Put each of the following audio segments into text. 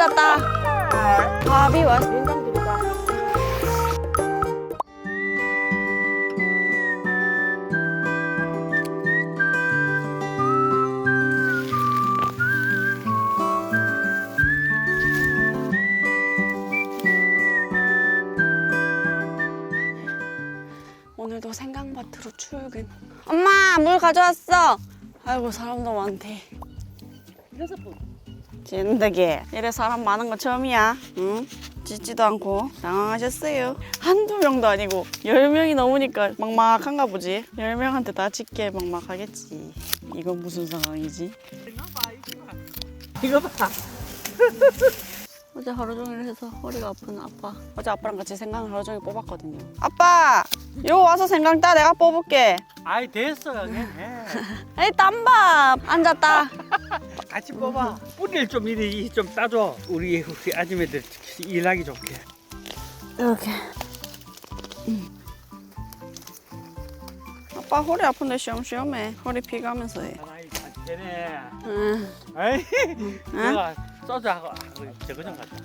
앉았다. 밥이 드릴까? 오늘도 생강밭으로 출근. 엄마 물 가져왔어. 아이고 사람도 많대. 여섯 분. 진득이 이래 사람 많은 거 처음이야. 응? 짖지도 않고 당황하셨어요. 한두 명도 아니고 열 명이 넘으니까 막막한가 보지. 열 명한테 다 짖게 막막하겠지. 이건 무슨 상황이지? 이거 봐. 어제 하루 종일 해서 허리가 아픈 아빠. 어제 아빠랑 같이 생강을 하루 종일 뽑았거든요. 아빠, 요 와서 생강 따 내가 뽑을게. 아이 됐어 그냥 해. 에이 땀밥 앉았다. 같이 뽑아 뿌리를 좀 이리 좀 따줘 우리 우리 아줌매들 일하기 좋게 이렇게. 아빠 허리 아픈데 쉬엄쉬엄해. 허리 피가면서 해. 아이 되네 응. 아이 응? 내가 소주하고 아, 저거 좀 갖다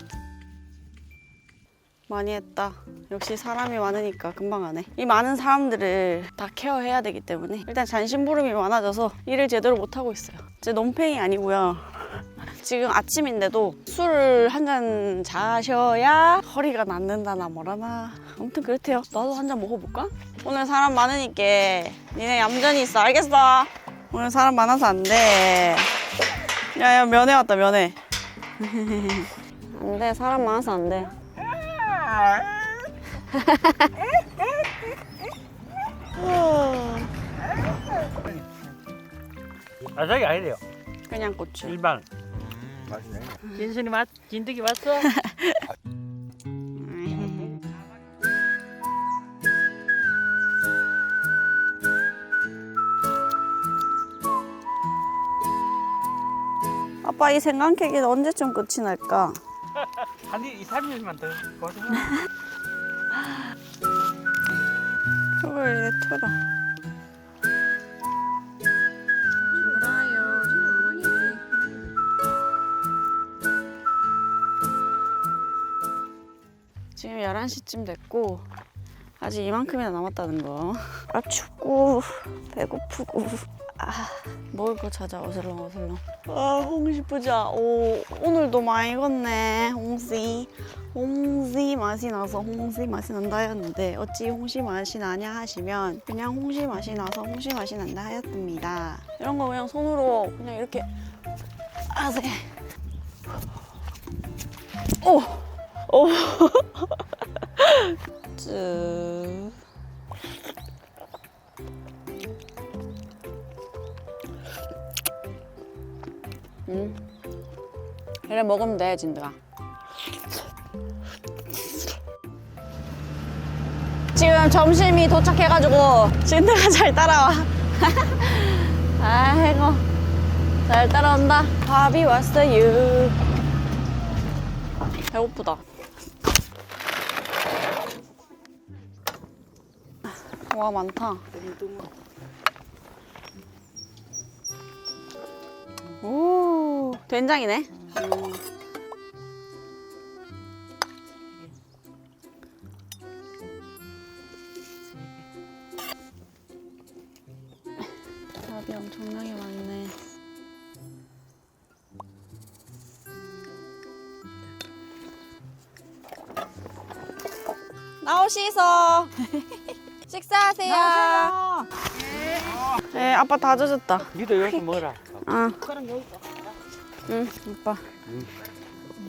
많이 했다. 역시 사람이 많으니까 금방 안 해. 이 많은 사람들을 다 케어해야 되기 때문에 일단 잔심부름이 많아져서 일을 제대로 못 하고 있어요. 제 논팽이 아니고요. 지금 아침인데도 술을 한 잔 자셔야 허리가 낫는다나 뭐라나 아무튼 그렇대요. 나도 한 잔 먹어볼까? 오늘 사람 많으니까 니네 얌전히 있어. 알겠어? 오늘 사람 많아서 안 돼. 야야 면회 왔다 면회. 안 돼. 사람 많아서 안 돼. 아 저기 아니래요 그냥 고추. 일반 진순이 맞 진득이 왔어 아빠 이 생강캐기는 언제쯤 끝이 날까? 한 2, 3년만 더 그걸 이래 틀어. 지금 11시쯤 됐고 아직 이만큼이나 남았다는 거. 아 춥고 배고프고 아 먹을 거 찾아 어슬렁 어슬렁. 아 홍시 보자. 오 오늘도 많이 익었네 홍시. 홍시 맛이 나서 홍시 맛이 난다 하였는데 어찌 홍시 맛이 나냐 하시면 그냥 홍시 맛이 나서 홍시 맛이 난다 하였습니다. 이런 거 그냥 손으로 그냥 이렇게 하세요. 오 오. 쭉. 먹으면 돼, 진드가. 지금 점심이 도착해가지고 진드가 잘 따라와. 아이고, 잘 따라온다. 밥이 왔어요. 배고프다. 와 많다. 오 된장이네. 나오시소. 식사하세요. 네, 아빠 다 젖었다. 니도 아, 여기 있어. 응, 아빠.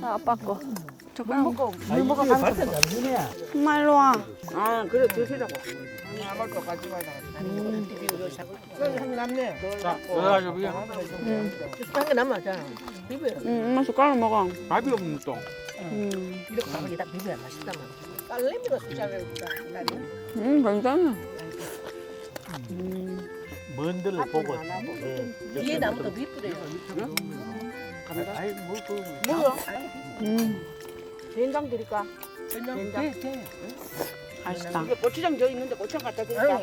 자, 아빠 거. 젓가락 먹고 물 먹어 가는 거. 엄마 일로 와. 아, 그래 드시라고. 아무 거 가지 여기. 여기 한개 남네. 자 그래가지고 그냥 한개 남아 자. 비벼. 응, 엄마 숟가락 먹어. 밥이 없는 또 음, 이렇게 하면 이다 비벼야 맛있다만. 딸내미가 숫자를 나는. 음, 괜찮아. 음, 먼 데를 보고 안 하고. 예. 뒤에 나무도 비쁘래. 아이 뭐그 뭐야? 음, 된장 드릴까? 된장. 맛있다. 이게 고추장 저 있는데 고추장 갖다 드릴까?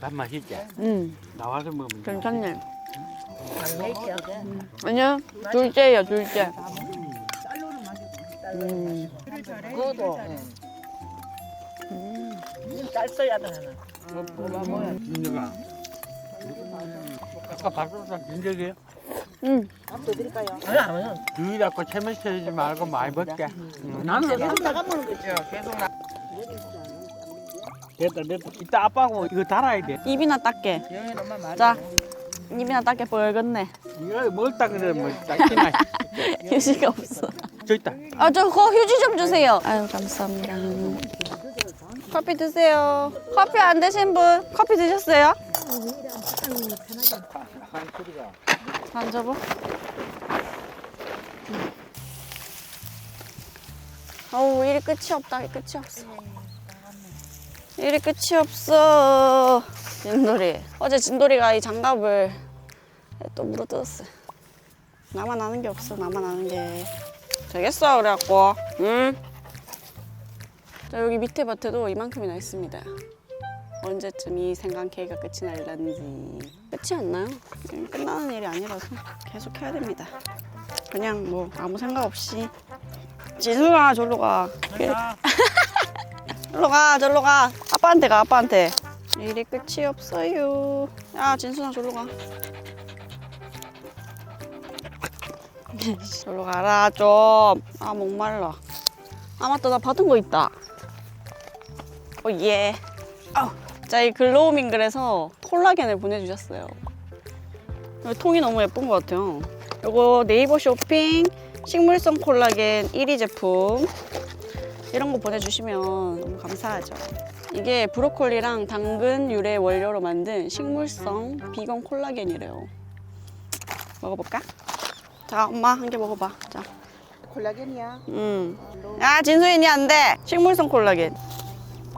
밥 맛 있지 음, 나와서 먹으면 돼. 괜찮네. 아니야, 둘째야, 둘째. 음. 그것도 음. 짤 써야 되나. 뭐가 뭐야. 민혁아. 아까 밥솥은 민혁이에요? 음. 밥도 드릴까요? 아니 아니요. 주의 잡고 체면 쳐지 말고 많이 먹게. 나는 계속 나가보는 거죠. 계속 나. 됐다 됐다. 이따 아빠하고 이거 달아야 돼. 입이나 닦게. 자, 입이나 닦게 벌겠네. 이거 먹다 그래 뭐 짝지나. 휴지가 없어. 저 있다. 아, 저 그거 휴지 좀 주세요. 아유, 감사합니다. 커피 드세요. 커피 안 드신 분? 커피 드셨어요? 안 접어? 어우, 일이 끝이 없다. 일이 끝이 없어. 일이 끝이 없어. 진돌이. 어제 진돌이가 이 장갑을 또 물어 뜯었어. 나만 아는 게 없어. 나만 아는 게. 되겠어. 그래갖고. 응. 자, 여기 밑에 밭에도 이만큼이나 있습니다. 언제쯤 이 생강 케이크가 끝이 날란지. 끝이 안 나요. 끝나는 일이 아니라서 계속 해야 됩니다. 그냥 뭐 아무 생각 없이. 지수가 절로 가. 절로 가, 절로 가. 아빠한테 가, 아빠한테. 일이 끝이 없어요. 야, 진순아, 절로 가. 절로 가라, 좀. 아, 목말라. 아, 맞다. 나 받은 거 있다. 오, 예. 아우. 자, 이 글로우밍글에서 콜라겐을 보내주셨어요. 이 통이 너무 예쁜 것 같아요. 이거 네이버 쇼핑 식물성 콜라겐 1위 제품. 이런 거 보내주시면 너무 감사하죠. 이게 브로콜리랑 당근 유래 원료로 만든 식물성 비건 콜라겐이래요. 먹어볼까? 자, 엄마 한 개 먹어봐. 자, 콜라겐이야. 음. 야, 진수인이 안 돼. 식물성 콜라겐.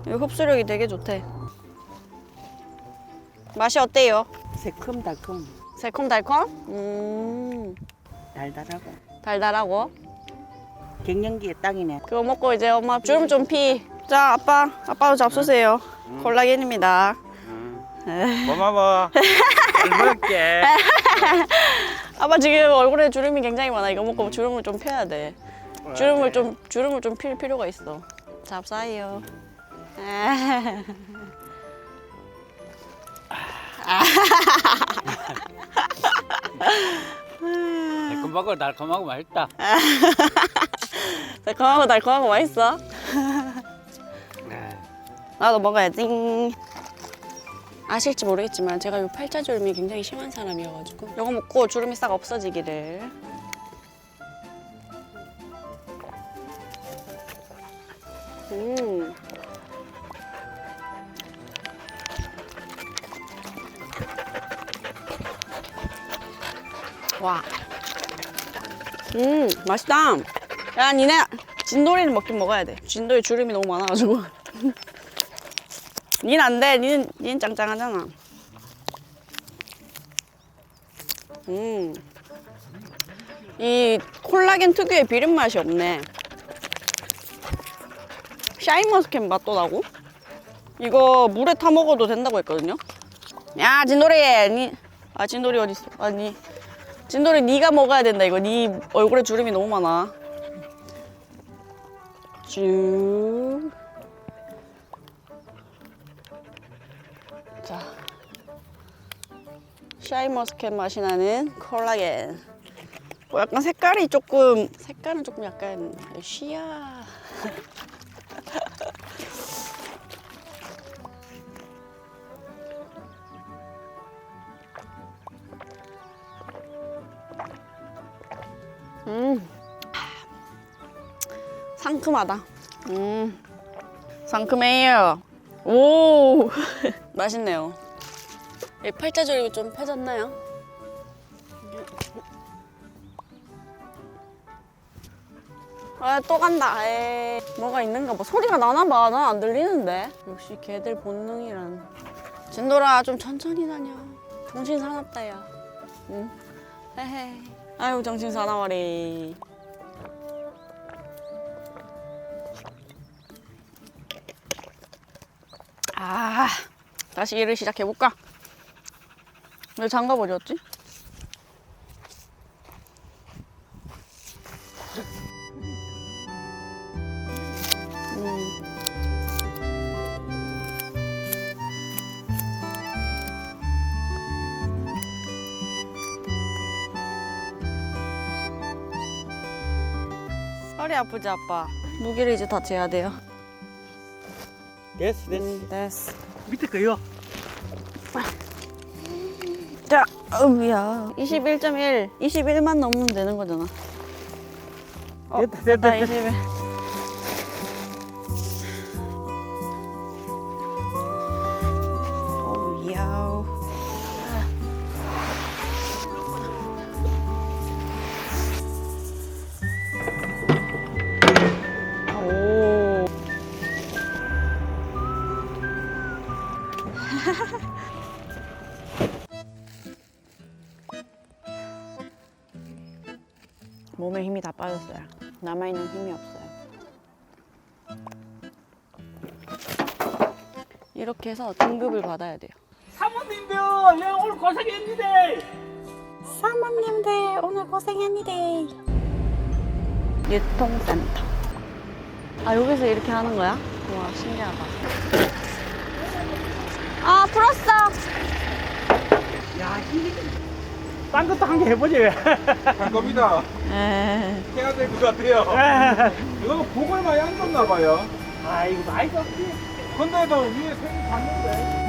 이거 흡수력이 되게 좋대. 맛이 어때요? 새콤달콤 새콤달콤? 음, 달달하고 달달하고. 갱년기의 땅이네. 그거 먹고 이제 엄마 주름 좀 피. 자, 아빠, 아빠도 잡수세요. 콜라겐입니다. 고마워. 잘 먹게. 아빠 지금 얼굴에 주름이 굉장히 많아. 이거 먹고 주름을 좀 펴야 돼. 주름을 좀 주름을 좀 필 필요가 있어. 잡사요. 달콤하고 달콤하고 맛있다. 달콤하고 달콤하고 맛있어. 네. 나도 먹어야지. 아실지 모르겠지만 제가 이 팔자주름이 굉장히 심한 사람이어가지고 이거 먹고 주름이 싹 없어지기를. 음. 와. 음, 맛있다. 야, 니네 진돌이는 먹긴 먹어야 돼. 진돌이 주름이 너무 많아가지고. 닌 안 돼. 니는, 니는 짱짱하잖아. 음. 이 콜라겐 특유의 비린 맛이 없네. 샤인머스켓 맛도 나고. 이거 물에 타 먹어도 된다고 했거든요. 야, 진돌이. 니, 아, 진돌이 어디 있어? 아니. 진돌이 네가 먹어야 된다 이거. 네 얼굴에 주름이 너무 많아. 쭉. 샤인머스켓 맛이 나는 콜라겐. 뭐 약간 색깔이 조금 색깔은 조금 약간 쉬야. 음. 상큼하다. 음. 상큼해요. 오. 맛있네요. 이 팔자주름이 좀 펴졌나요? 아, 또 간다. 에이. 뭐가 있는가 봐. 소리가 나나 봐. 난 안 들리는데. 역시 개들 본능이란. 진돌아, 좀 천천히 다녀. 정신 사납다, 야. 응? 헤헤. 아유, 정신 사나워리. 아, 다시 일을 시작해볼까? 왜 장가버렸지? 음. 허리 아프지 아빠. 무기를 이제 다 재야 돼요. 됐어 됐어. 음, 됐어. 밑에 거요. 자, 음이야. 21.1, 21만 넘으면 되는 거잖아. 어, 됐다, 됐다, 나 됐다. 21. 오, 야우. 오. 몸에 힘이 다 빠졌어요. 남아있는 힘이 없어요. 이렇게 해서 등급을 받아야 돼요. 사모님들 내가 오늘 고생했는데 사모님들 오늘 고생했니다. 유통센터. 아 여기서 이렇게 하는 거야? 와 신기하다. 아 풀었어. 야 이게 딴 것도 한 개 해보지 할 겁니다. 에. 해야 될 것 같아요. 이거 보고를 많이 안 줬나 봐요. 아이고 나이가 없지 근데도 위에 색이 봤는데.